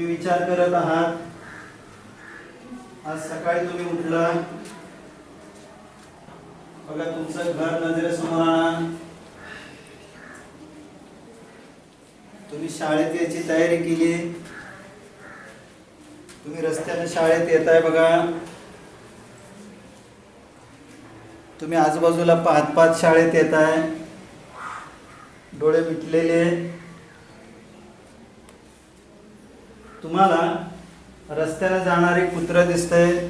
तुम्ही विचार करत आहात. आज सकाळी तुम्ही उठला. बघा तुमचं घर नजरेसमोर आणा. तुम्ही शाळेत याची तयारी केली. तुम्ही रस्त्याने शाळेत येत आहे बघा. तुम्ही आजूबाजूला पाहत पाहत शाळेत येत आहे डोळे मिटलेले. तुम्हाला रस्त्याने जाणारे कुत्र दिसतंय.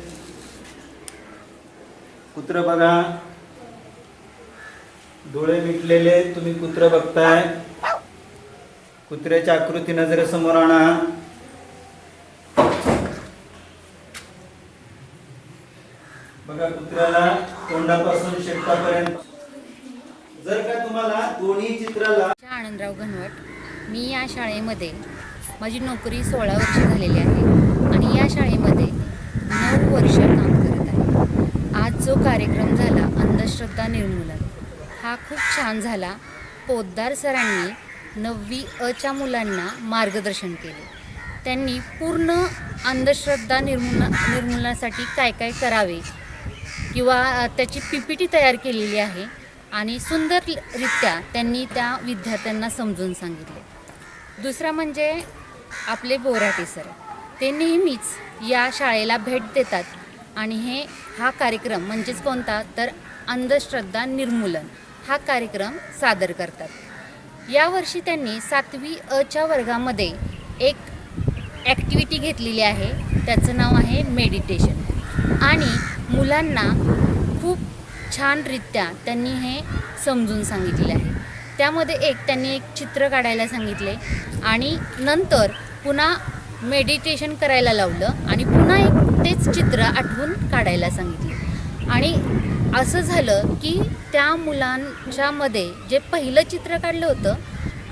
कुत्र बघा. डोळे मिटलेले तुम्ही कुत्र बघताय. कुत्र्याची आकृती नजरेसमोर आणा. बघा कुत्र्याला तोंडापासून शेपटापर्यंत. जर का तुम्हाला दोन्ही चित्राला आनंदराव घनवट मी या शाळेमध्ये माझी नोकरी सोळा वर्ष झालेली आहे आणि या शाळेमध्ये नऊ वर्ष काम करत आहे. आज जो कार्यक्रम झाला अंधश्रद्धा निर्मूलन हा खूप छान झाला. पोद्दार सरांनी नववी अच्या मुलांना मार्गदर्शन केले. त्यांनी पूर्ण अंधश्रद्धा निर्मूल निर्मूलनासाठी काय काय करावे किंवा त्याची पी पी टी तयार केलेली आहे आणि सुंदररित्या त्यांनी त्या विद्यार्थ्यांना समजून सांगितले. दुसरा म्हणजे आपले बोराटे सर. ते नेहमीच या शाळेला भेट देतात. आणि हे हा कार्यक्रम म्हणजेच कोणता? तर अंधश्रद्धा निर्मूलन. हा कार्यक्रम सादर करतात. यावर्षी त्यांनी सातवी अच्या वर्गामध्ये एक ॲक्टिव्हिटी घेतलेली आहे. त्याचं नाव आहे मेडिटेशन आणि मुलांना खूप छानरित्या त्यांनी हे समजून सांगितले आहे. त्यामध्ये एक त्यांनी एक चित्र काढायला सांगितले. आणि नंतर पुन्हा मेडिटेशन करायला लावलं आणि पुन्हा एक तेच चित्र आठवून काढायला सांगितले. आणि असं झालं की त्या मुलांच्यामध्ये जे पहिलं चित्र काढलं होतं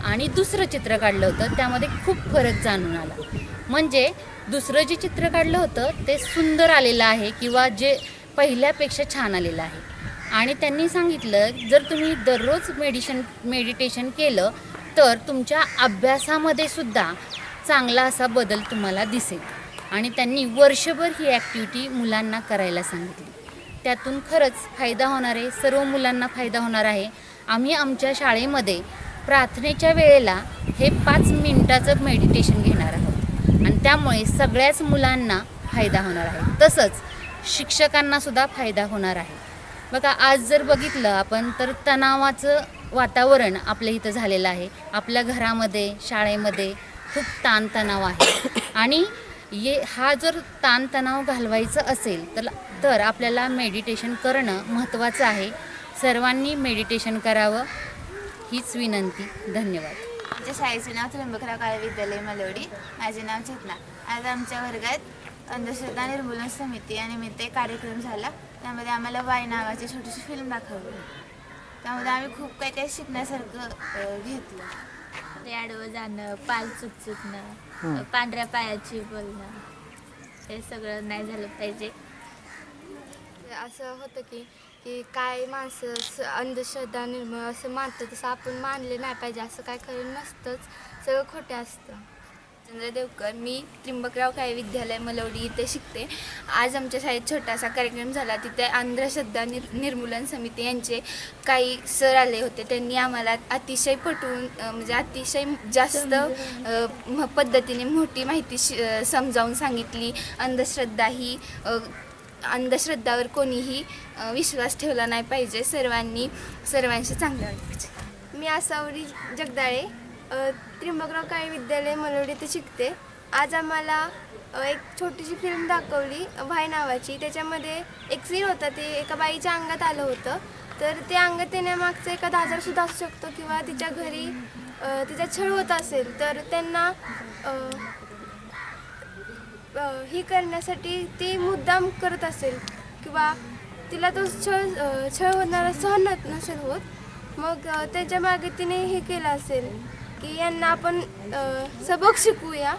आणि दुसरं चित्र काढलं होतं त्यामध्ये खूप फरक जाणून आला. म्हणजे दुसरं जे चित्र काढलं होतं ते सुंदर आलेलं आहे किंवा जे पहिल्यापेक्षा छान आलेलं आहे. आणि त्यांनी सांगितलं जर तुम्ही दररोज मेडिशन मेडिटेशन केलं तर तुमच्या अभ्यासामध्ये सुद्धा चांगला असा बदल तुम्हाला दिसेल. आणि त्यांनी वर्षभर ही ॲक्टिव्हिटी मुलांना करायला सांगितली. त्यातून खरंच फायदा होणार आहे सर्व मुलांना फायदा होणार आहे. आम्ही आमच्या शाळेमध्ये प्रार्थनेच्या वेळेला हे पाच मिनटाचं मेडिटेशन घेणार आहोत. आणि त्यामुळे सगळ्याच मुलांना फायदा होणार आहे. तसंच शिक्षकांनासुद्धा फायदा होणार आहे. बघा आज जर बघितलं आपण तर तणावाचं वातावरण आपल्या इथं झालेलं आहे. आपल्या घरामध्ये शाळेमध्ये खूप ताणतणाव आहे. आणि ये हा जर ताणतणाव घालवायचं असेल तर तर आपल्याला मेडिटेशन करणं महत्त्वाचं आहे. सर्वांनी मेडिटेशन करावं. हीच विनंती. धन्यवाद. आमच्या शाळेचे नाव त्र्यंबकराव काळे विद्यालय मलवडी. माझे नाव चेतना. आज आमच्या वर्गात अंधश्रद्धा निर्मूलन समिती या एक कार्यक्रम झाला. त्यामध्ये आम्हाला वाय नावाची छोटीशी फिल्म दाखवली. त्यामध्ये आम्ही खूप काही काही शिकण्यासारखं घेतलं. ते आडवं जाणं पाल चुकचुकणं पांढऱ्या पायाची बोलणं हे सगळं नाही झालं पाहिजे. असं होतं की की काय माणसं स- अंधश्रद्धा निर्मळ असं मानतं तसं आपण मानले नाही पाहिजे. असं काय खरं नसतंच. सगळं खोटं असतं. चंद्र देवकर मी त्रिंबकराव काळे विद्यालय मलवडी इथे शिकते. आज आमच्या शाळेत छोटासा कार्यक्रम झाला. तिथे अंधश्रद्धा निर निर्मूलन समिती यांचे काही सर आले होते. त्यांनी आम्हाला अतिशय पटवून म्हणजे अतिशय जास्त पद्धतीने मोठी माहिती शि समजावून सांगितली. अंधश्रद्धा ही अंधश्रद्धावर कोणीही विश्वास ठेवला नाही पाहिजे. सर्वांनी सर्वांशी चांगलं वाटलं पाहिजे मी आसावरी जगदाळे. त्र्यंबकराव काळे विद्यालय मलोडी ते शिकते. आज आम्हाला एक छोटीशी फिल्म दाखवली भाई नावाची. त्याच्यामध्ये एक सीन होता ते एका बाईच्या अंगात आलं होतं. तर ते अंगात येण्यामागचं एखादा आजारसुद्धा असू शकतो किंवा तिच्या घरी तिचा छळ होत असेल तर त्यांना ही करण्यासाठी ती मुद्दाम करत असेल किंवा तिला तो छळ छळ होणारा सहन नसेल होत. मग त्याच्यामागे तिने हे केलं असेल. की यांना आपण अ, सबक शिकवूया.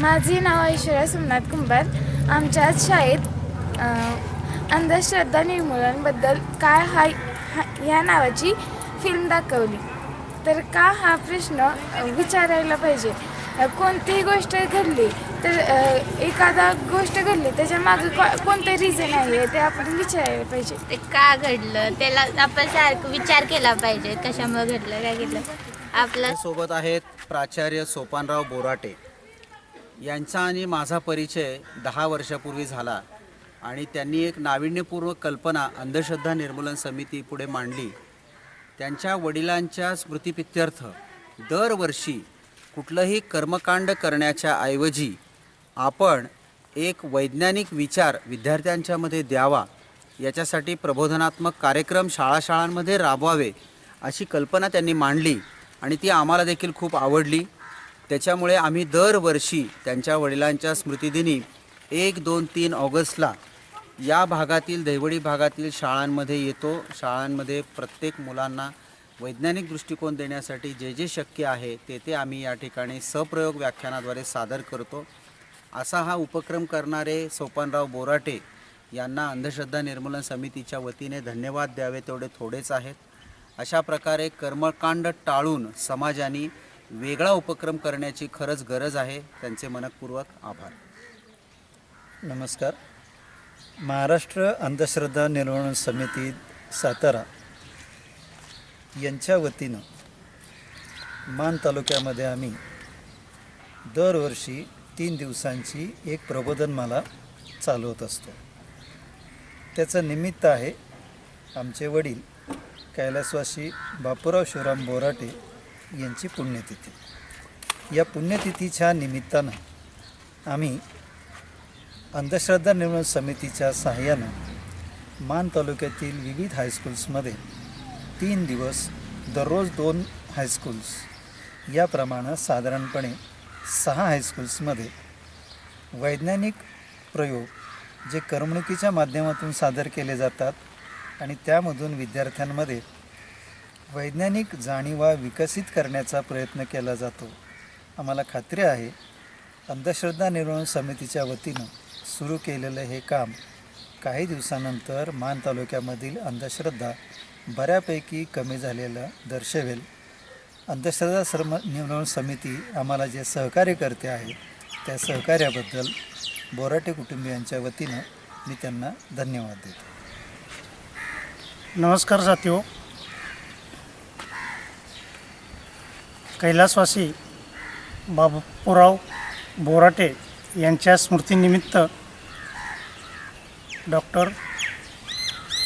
माझे नाव ऐश्वर्या सोमनाथ कुंभार. आमच्या आज शाळेत अ, अंधश्रद्धा निर्मूलनबद्दल काय हा हा- ह्या नावाची फिल्म दाखवली? तर का हा प्रश्न अ, विचारायला पाहिजे? अ, कोणतीही गोष्ट घडली तर अ, एखादा गोष्ट घडली त्याच्यामागे को- कोणतं रिझन आहे ते आपण विचारायला पाहिजे. ते का घडलं? त्याला आपण सारखं विचार केला पाहिजे कशामुळे घडलं काय घडलं? आपल्यासोबत सोबत आहेत प्राचार्य सोपानराव बोराटे. यांचा आणि माझा परिचय दहा वर्षापूर्वी झाला आणि त्यांनी एक नाविन्यपूर्व कल्पना अंधश्रद्धा निर्मूलन समिती पुढे मांडली. त्यांच्या वडिलांच्या स्मृतिपित्यर्थ दरवर्षी कुठलंही कर्मकांड करण्याच्या ऐवजी आपण एक वैज्ञानिक विचार विद्यार्थ्यांच्यामध्ये द्यावा याच्यासाठी प्रबोधनात्मक कार्यक्रम शाळा शाळांमध्ये राबवावे अशी कल्पना त्यांनी मांडली. आणि ती आम्हाला देखील खूप आवडली. त्याच्यामुळे आम्ही दरवर्षी त्यांच्या वडिलांच्या स्मृतिदिनी एक दोन तीन ऑगस्टला या भागातील दैवडी भागातील शाळांमध्ये येतो. शाळांमध्ये प्रत्येक मुलांना वैज्ञानिक दृष्टिकोन देण्यासाठी जे जे शक्य आहे ते ते आम्ही या ठिकाणी सप्रयोग व्याख्यानाद्वारे सादर करतो. असा हा उपक्रम करणारे सोपानराव बोराटे यांना अंधश्रद्धा निर्मूलन समितीच्या वतीने धन्यवाद द्यावे तेवढे थोडेच आहेत. अशा प्रकारे कर्मकांड टाळून समाजाने वेगळा उपक्रम करण्याची खरंच गरज आहे. त्यांचे मनपूर्वक आभार. नमस्कार. महाराष्ट्र अंधश्रद्धा निर्माण समिती सातारा यांच्या वतीनं मान तालुक्यामध्ये आम्ही दरवर्षी तीन दिवसांची एक प्रबोधनमाला चालवत असतो. त्याचं निमित्त आहे आमचे वडील कैलासवासी बापूराव शिवराम बोराटे यांची पुण्यतिथी. या पुण्यतिथीच्या निमित्तानं आम्ही अंधश्रद्धा निर्मूलन समितीच्या सहाय्यानं मान तालुक्यातील विविध हायस्कूल्समध्ये तीन दिवस दररोज दोन हायस्कूल्स याप्रमाणे साधारणपणे सहा हायस्कूल्समध्ये वैज्ञानिक प्रयोग जे करमणुकीच्या माध्यमातून सादर केले जातात आणि त्यामधून विद्यार्थ्यांमध्ये वैज्ञानिक जाणीवा विकसित करण्याचा प्रयत्न केला जातो. आम्हाला खात्री आहे अंधश्रद्धा निर्मूलन समितीच्या वतीनं सुरू केलेलं हे काम काही दिवसानंतर मान तालुक्यामधील अंधश्रद्धा बऱ्यापैकी कमी झालेलं दर्शवेल. अंधश्रद्धा सर्म निर्मूलन समिती आम्हाला जे सहकार्य करते आहे त्या सहकार्याबद्दल बोराटे कुटुंबियांच्या वतीनं मी त्यांना धन्यवाद देतो. नमस्कार साथियो. कैलासवासी बाबूराव बोराटे यांच्या स्मृतीनिमित्त डॉक्टर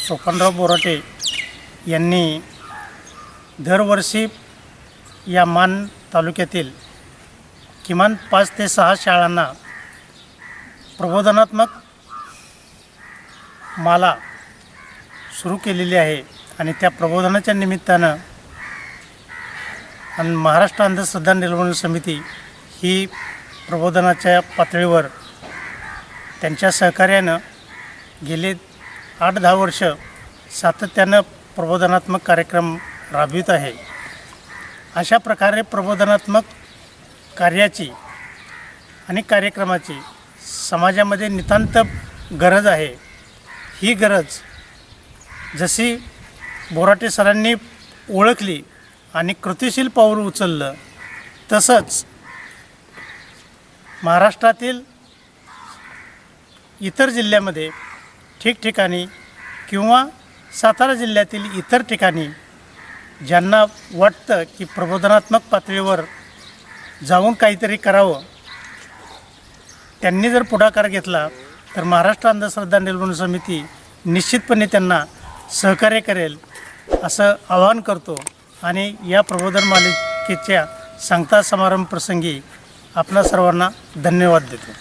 सोपानराव बोराटे यांनी दरवर्षी या मान तालुक्यातील किमान पाच ते सहा शाळांना प्रबोधनात्मक माला सुरू केलेली आहे आणि त्या प्रबोधनाच्या निमित्तानं आणि महाराष्ट्र अंधश्रद्धा निर्मूलन समिती ही प्रबोधनाच्या पातळीवर त्यांच्या सहकार्यानं गेले आठ दहा वर्ष सातत्यानं प्रबोधनात्मक कार्यक्रम राबवित आहे. अशा प्रकारे प्रबोधनात्मक कार्याची आणि कार्यक्रमाची समाजामध्ये नितांत गरज आहे. ही गरज जशी बोराटे सरांनी ओळखली आणि कृतिशील पाऊल उचललं तसंच महाराष्ट्रातील इतर जिल्ह्यामध्ये ठिकठिकाणी किंवा सातारा जिल्ह्यातील इतर ठिकाणी ज्यांना वाटतं की प्रबोधनात्मक पातळीवर जाऊन काहीतरी करावं त्यांनी जर पुढाकार घेतला तर महाराष्ट्र अंधश्रद्धा निर्मूलन समिती निश्चितपणे त्यांना सहकार्य करेल असं आवाहन करतो आणि या प्रबोधन मालिकेच्या सांगता समारंभ प्रसंगी आपणा सर्वांना धन्यवाद देतो.